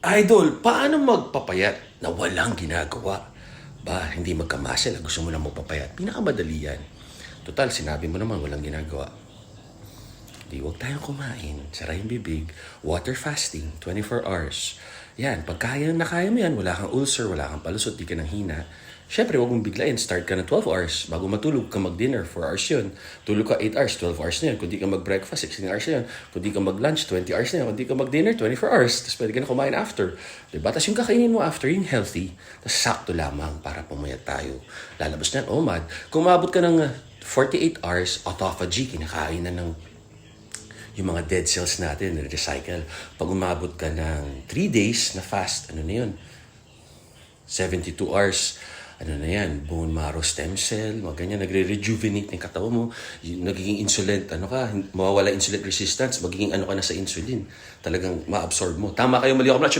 Idol, paano magpapayat na walang ginagawa? Ba, hindi magkamasel, gusto mo lang magpapayat. Pinakamadali yan. Total, sinabi mo naman walang ginagawa. Di, huwag tayong kumain. Sara bibig. Water fasting, 24 hours. Yan, pag kaya na kaya mo yan, wala kang ulcer, wala kang palusot, di ka nang hina. Siyempre, huwag mong biglain. Start ka ng 12 hours. Bago matulog ka mag-dinner, 4 hours yun. Tulog ka 8 hours, 12 hours na yun. Kung di ka mag-breakfast, 16 hours na yun. Kung di ka mag-lunch, 20 hours na yun. Kung di ka mag-dinner, 24 hours. Tapos pwede ka na kumain after. Diba? Tapos yung kakainin mo after, yung healthy. Tapos sakto lamang para pumayat tayo. Lalabas na yan, OMAD. Kung maabot ka ng uh, 48 hours, autophagy, kinakain na ng yung mga dead cells natin, recycle. Pag umabot ka ng 3 days na fast, ano na yun? 72 hours, ano na yan, bone marrow stem cell, mga ganyan, nagre-rejuvenate ng katawan mo, nagiging insulin, ano ka, mawawala insulin resistance, magiging ano ka na sa insulin, talagang ma-absorb mo. Tama kayo, mali ako,